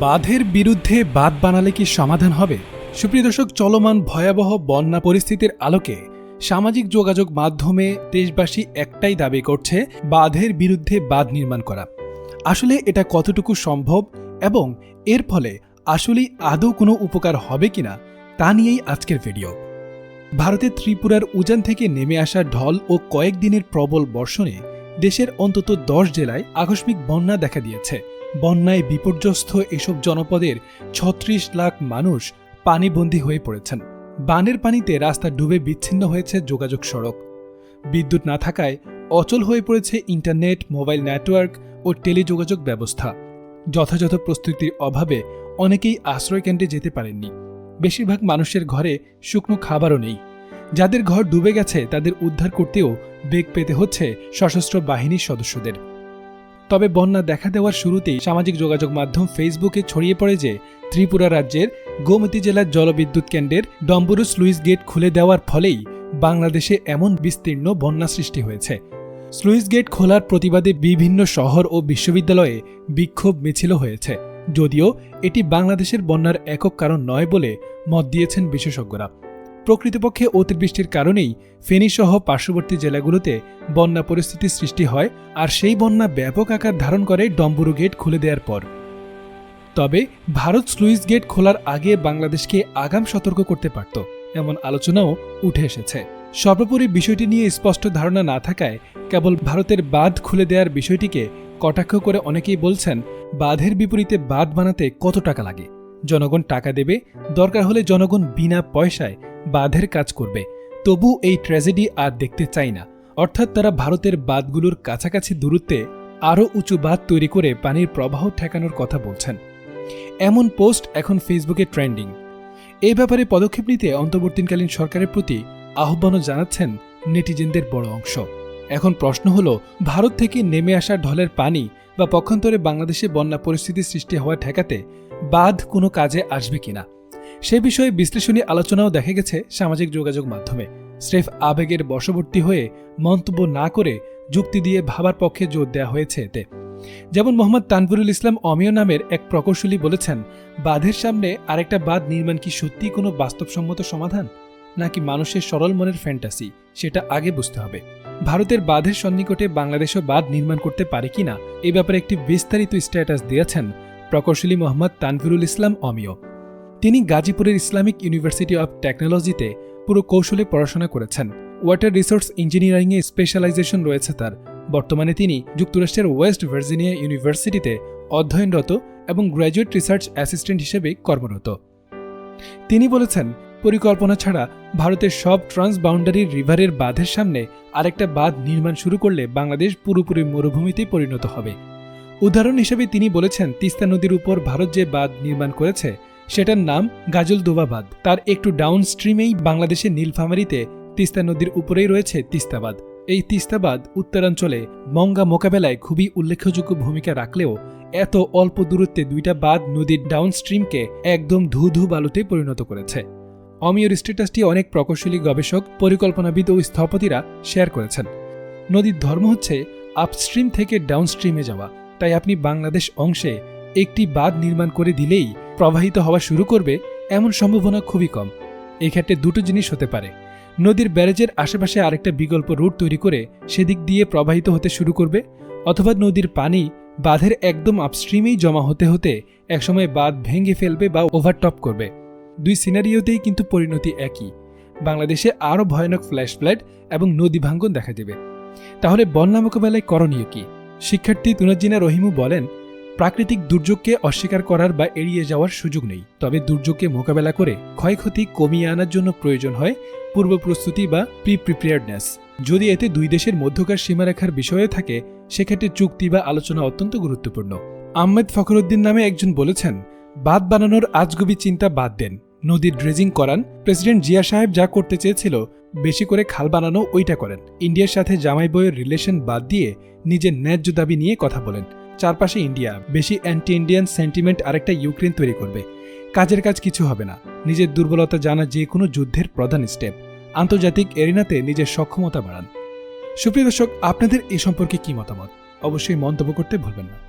বাঁধের বিরুদ্ধে বাঁধ বানালে কি সমাধান হবে? সুপ্রিয় দর্শক, চলমান ভয়াবহ বন্যা পরিস্থিতির আলোকে সামাজিক যোগাযোগ মাধ্যমে দেশবাসী একটাই দাবি করছে, বাঁধের বিরুদ্ধে বাঁধ নির্মাণ করা। আসলে এটা কতটুকু সম্ভব এবং এর ফলে আসলেই আদৌ কোনো উপকার হবে কিনা, তা নিয়েই আজকের ভিডিও। ভারতের ত্রিপুরার উজান থেকে নেমে আসা ঢল ও কয়েকদিনের প্রবল বর্ষণে দেশের অন্তত দশ জেলায় আকস্মিক বন্যা দেখা দিয়েছে। বন্যায় বিপর্যস্ত এসব জনপদের ছত্রিশ লাখ মানুষ পানিবন্দী হয়ে পড়েছেন। বানের পানিতে রাস্তা ডুবে বিচ্ছিন্ন হয়েছে যোগাযোগ সড়ক। বিদ্যুৎ না থাকায় অচল হয়ে পড়েছে ইন্টারনেট, মোবাইল নেটওয়ার্ক ও টেলিযোগাযোগ ব্যবস্থা। যথাযথ প্রস্তুতির অভাবে অনেকেই আশ্রয়কেন্দ্রে যেতে পারেননি। বেশিরভাগ মানুষের ঘরে শুকনো খাবারও নেই। যাদের ঘর ডুবে গেছে, তাদের উদ্ধার করতেও বেগ পেতে হচ্ছে সশস্ত্র বাহিনীর সদস্যদের। তবে বন্যা দেখা দেওয়ার শুরুতেই সামাজিক যোগাযোগ মাধ্যম ফেসবুকে ছড়িয়ে পড়ে যে, ত্রিপুরা রাজ্যের গোমতী জেলার জলবিদ্যুৎ কেন্দ্রের ডম্বরুস লুইস গেট খুলে দেওয়ার ফলেই বাংলাদেশে এমন বিস্তীর্ণ বন্যা সৃষ্টি হয়েছে। স্লুইস গেট খোলার প্রতিবাদে বিভিন্ন শহর ও বিশ্ববিদ্যালয়ে বিক্ষোভ মিছিল হয়েছে। যদিও এটি বাংলাদেশের বন্যার একক কারণ নয় বলে মত দিয়েছেন বিশেষজ্ঞরা। প্রকৃতপক্ষে অতিবৃষ্টির কারণেই ফেনীসহ পার্শ্ববর্তী জেলাগুলোতে বন্যা পরিস্থিতির সৃষ্টি হয় আর সেই বন্যা ব্যাপক আকার ধারণ করে ডম্বুরু গেট খুলে দেওয়ার পর। তবে ভারত স্লুইস গেট খোলার আগে বাংলাদেশকে আগাম সতর্ক করতে পারত, এমন আলোচনাও উঠে এসেছে। সর্বোপরি বিষয়টি নিয়ে স্পষ্ট ধারণা না থাকায় কেবল ভারতের বাঁধ খুলে দেওয়ার বিষয়টিকে কটাক্ষ করে অনেকেই বলছেন, বাঁধের বিপরীতে বাঁধ বানাতে কত টাকা লাগে? জনগণ টাকা দেবে, দরকার হলে জনগণ বিনা পয়সায় বাঁধের কাজ করবে। তবু এই ট্র্যাজেডি আর দেখতে চাই না। অর্থাৎ তারা ভারতের বাঁধগুলোর কাছাকাছি দূরত্বে আরও উঁচু বাঁধ তৈরি করে পানির প্রবাহ ঠেকানোর কথা বলছেন। এমন পোস্ট এখন ফেসবুকে ট্রেন্ডিং। এ ব্যাপারে পদক্ষেপ নিতে অন্তর্বর্তীকালীন সরকারের প্রতি আহ্বানও জানাচ্ছেন নেটিজেনদের বড় অংশ। এখন প্রশ্ন হল, ভারত থেকে নেমে আসা ঢলের পানি বা পক্ষান্তরে বাংলাদেশে বন্যা পরিস্থিতি সৃষ্টি হওয়া ঠেকাতে বাঁধ কোনো কাজে আসবে কিনা? সে বিষয়ে বিশ্লেষণী আলোচনাও দেখা গেছে সামাজিক যোগাযোগ মাধ্যমে। স্রেফ আবেগের বশবর্তী হয়ে মন্তব্য না করে যুক্তি দিয়ে ভাবার পক্ষে জোর দেওয়া হয়েছে এতে। যেমন মোহাম্মদ তানভুরুল ইসলাম অমিয় নামের এক প্রকৌশলী বলেছেন, বাঁধের সামনে আরেকটা বাঁধ নির্মাণ কি সত্যিই কোনো বাস্তবসম্মত সমাধান? নাকি মানুষের সরল মনের ফ্যান্টাসি সেটা আগে বুঝতে হবে। ভারতের বাঁধের সন্নিকটে বাংলাদেশও বাঁধ নির্মাণ করতে পারে কিনা এই ব্যাপারে একটি বিস্তারিত স্ট্যাটাস দিয়েছেন প্রকৌশলী মোহাম্মদ তানভুরুল ইসলাম অমিয়। তিনি গাজীপুরের ইসলামিক ইউনিভার্সিটি অব টেকনোলজিতে পুরো কৌশলে পড়াশোনা করেছেন। ওয়াটার রিসোর্স ইঞ্জিনিয়ারিংয়ে স্পেশালাইজেশন রয়েছে তার। বর্তমানে তিনি যুক্তরাষ্ট্রের ওয়েস্ট ভার্জিনিয়া ইউনিভার্সিটিতে অধ্যয়নরত এবং গ্র্যাজুয়েট রিসার্চ অ্যাসিস্ট্যান্ট হিসেবে কর্মরত। তিনি বলেছেন পরিকল্পনা ছাড়া ভারতের সব ট্রান্সবাউন্ডারি রিভারের বাঁধের সামনে আরেকটা বাঁধ নির্মাণ শুরু করলে বাংলাদেশ পুরোপুরি মরুভূমিতে পরিণত হবে। উদাহরণ হিসেবে তিনি বলেছেন, তিস্তা নদীর উপর ভারত যে বাঁধ নির্মাণ করেছে, সেটার নাম গাজলদোবা বাঁধ। তার একটু ডাউন স্ট্রিমেই বাংলাদেশের নীলফামারীতে তিস্তা নদীর উপরেই রয়েছে তিস্তাবাদ এই তিস্তাবাদ উত্তরাঞ্চলে মঙ্গা মোকাবেলায় খুবই উল্লেখযোগ্য ভূমিকা রাখলেও এত অল্প দূরত্বে দুইটা বাঁধ নদীর ডাউন স্ট্রিমকে একদম ধু ধু বালুতে পরিণত করেছে। অমিয়র স্ট্যাটাসটি অনেক প্রকৌশলী গবেষক, পরিকল্পনাবিদ ও স্থপতিরা শেয়ার করেছেন। নদীর ধর্ম হচ্ছে আপস্ট্রিম থেকে ডাউনস্ট্রিমে যাওয়া। তাই আপনি বাংলাদেশ অংশে একটি বাঁধ নির্মাণ করে দিলেই প্রবাহিত হওয়া শুরু করবে এমন সম্ভাবনা খুবই কম। এক্ষেত্রে দুটো জিনিস হতে পারে। নদীর ব্যারেজের আশেপাশে আরেকটা বিকল্প রুট তৈরি করে সেদিক দিয়ে প্রবাহিত হতে শুরু করবে, অথবা নদীর পানি বাঁধের একদম আপস্ট্রিমেই জমা হতে হতে একসময় বাঁধ ভেঙে ফেলবে বা ওভারটপ করবে। দুই সিনারিওতেই কিন্তু পরিণতি একই। বাংলাদেশে আরও ভয়ানক ফ্ল্যাশ ফ্লাড এবং নদী ভাঙ্গন দেখা দেবে। তাহলে বন্যা মোকাবেলায় করণীয় কি? শিক্ষার্থী তুনাজিনা রহিমু বলেন, প্রাকৃতিক দুর্যোগকে অস্বীকার করার বা এড়িয়ে যাওয়ার সুযোগ নেই। তবে দুর্যোগকে মোকাবেলা করে ক্ষয়ক্ষতি কমিয়ে আনার জন্য প্রয়োজন হয় পূর্ব প্রস্তুতি বা প্রি প্রিপেয়ার্ডনেস যদি এতে দুই দেশের মধ্যকার সীমারেখার বিষয়ে থাকে, সেক্ষেত্রে চুক্তি বা আলোচনা অত্যন্ত গুরুত্বপূর্ণ। আহমেদ ফখরুদ্দিন নামে একজন বলেছেন, বাঁধ বানানোর আজগুবি চিন্তা বাদ দেন। নদীর ড্রেজিং করান, প্রেসিডেন্ট জিয়া সাহেব যা করতে চেয়েছিল, বেশি করে খাল বানানো ওইটা করেন। ইন্ডিয়ার সাথে জামাই বইয়ের রিলেশন বাদ দিয়ে নিজের ন্যায্য দাবি নিয়ে কথা বলেন। চারপাশে ইন্ডিয়া, বেশি অ্যান্টি ইন্ডিয়ান সেন্টিমেন্ট আরেকটা ইউক্রেন তৈরি করবে। কাজের কাজ কিছু হবে না। নিজের দুর্বলতা জানা যে কোনো যুদ্ধের প্রধান স্টেপ আন্তর্জাতিক এরিনাতে নিজের সক্ষমতা বাড়ান। সুপ্রিয় দর্শক, আপনাদের এ সম্পর্কে কি মতামত? অবশ্যই মন্তব্য করতে ভুলবেন না।